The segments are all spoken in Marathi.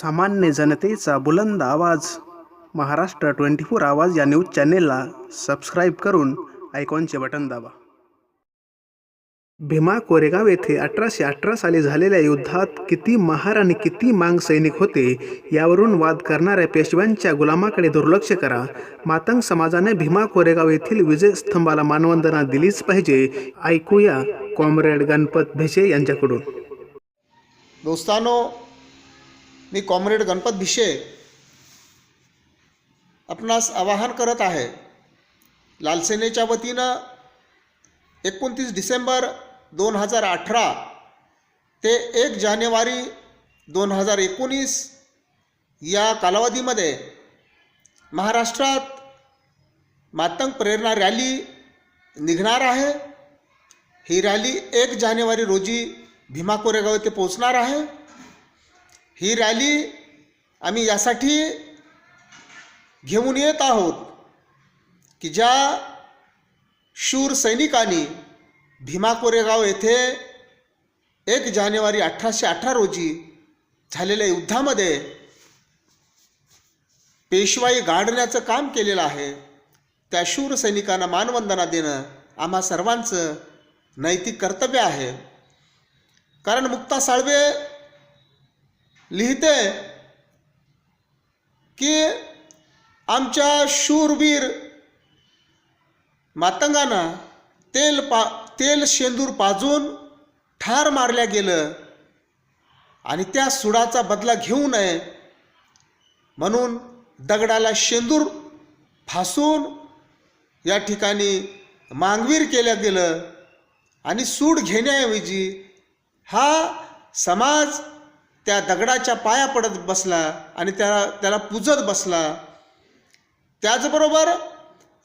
सामान्य जनतेचा बुलंद आवाज. महाराष्ट्र ट्वेंटी फोर आवाज या न्यूज चॅनेलला सबस्क्राईब करून आयकॉनचे बटन दाबा. भीमा कोरेगाव येथे अठराशे अठरा साली झालेल्या युद्धात किती महार आणि किती मांग सैनिक होते यावरून वाद करणाऱ्या पेशव्यांच्या गुलामाकडे दुर्लक्ष करा. मातंग समाजाने भीमा कोरेगाव येथील विजयस्तंभाला मानवंदना दिलीच पाहिजे ऐकूया कॉम्रेड गणपत भिजे यांच्याकडून. दोस्तानो मी कॉम्रेड गणपत भिशे आपणास आवाहन करत आहे. लालसेनेच्या वतीनं एकोणतीस डिसेंबर दोन हजार अठरा ते एक जानेवारी दोन हजार एकोणीस या कालावधीमध्ये महाराष्ट्रात मातंग प्रेरणा रॅली निघणार आहे. ही रॅली एक जानेवारी रोजी भीमा कोरेगाव येथे पोचणार आहे. ही रॅली आम्ही यासाठी घेऊन येत आहोत की ज्या शूर सैनिकांनी भीमा कोरेगाव येथे एक जानेवारी अठराशे अठरा रोजी झालेल्या युद्धामध्ये पेशवाई गाडण्याचं काम केलेलं आहे. त्या शूर सैनिकांना मानवंदना देणं आम्हा सर्वांचं नैतिक कर्तव्य आहे. कारण मुक्ता साळवे लिहिते की आमच्या शूरवीर मातंगांना तेल पा तेल शेंदूर पाजून ठार मारल्या गेलं आणि त्या सुडाचा बदला घेऊ नये म्हणून दगडाला शेंदूर फासून या ठिकाणी मांगवीर केलं गेलं आणि सूड घेण्याऐवजी हा समाज त्या दगडाच्या पाया पडत बसला आणि त्याला त्याला पूजत बसला. त्याचबरोबर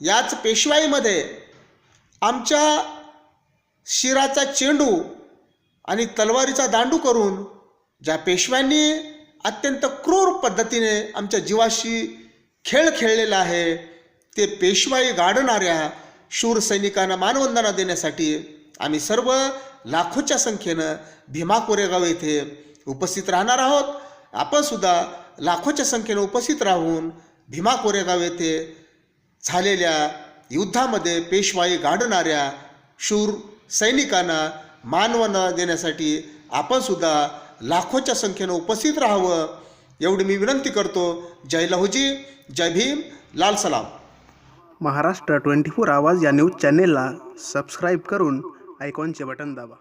याच पेशवाईमध्ये आमच्या शिराचा चेंडू आणि तलवारीचा दांडू करून ज्या पेशव्यांनी अत्यंत क्रूर पद्धतीने आमच्या जीवाशी खेळ खेळलेला आहे ते पेशवाई गाडणाऱ्या शूर सैनिकांना मानवंदना देण्यासाठी आम्ही सर्व लाखोच्या संख्येनं भीमा कोरेगाव येथे उपस्थित राहणार आहोत. आपण सुद्धा लाखोच्या संख्येनं उपस्थित राहून भीमा कोरेगाव येथे झालेल्या युद्धामध्ये पेशवाई गाडणाऱ्या शूर सैनिकांना मानवन देण्यासाठी आपण सुद्धा लाखोच्या संख्येनं उपस्थित राहावं एवढी मी विनंती करतो. जय लहुजी जय भीम लाल सलाम. महाराष्ट्र ट्वेंटी फोर आवाज या न्यूज चॅनेलला सबस्क्राईब करून आयकॉनचे बटन दाबा.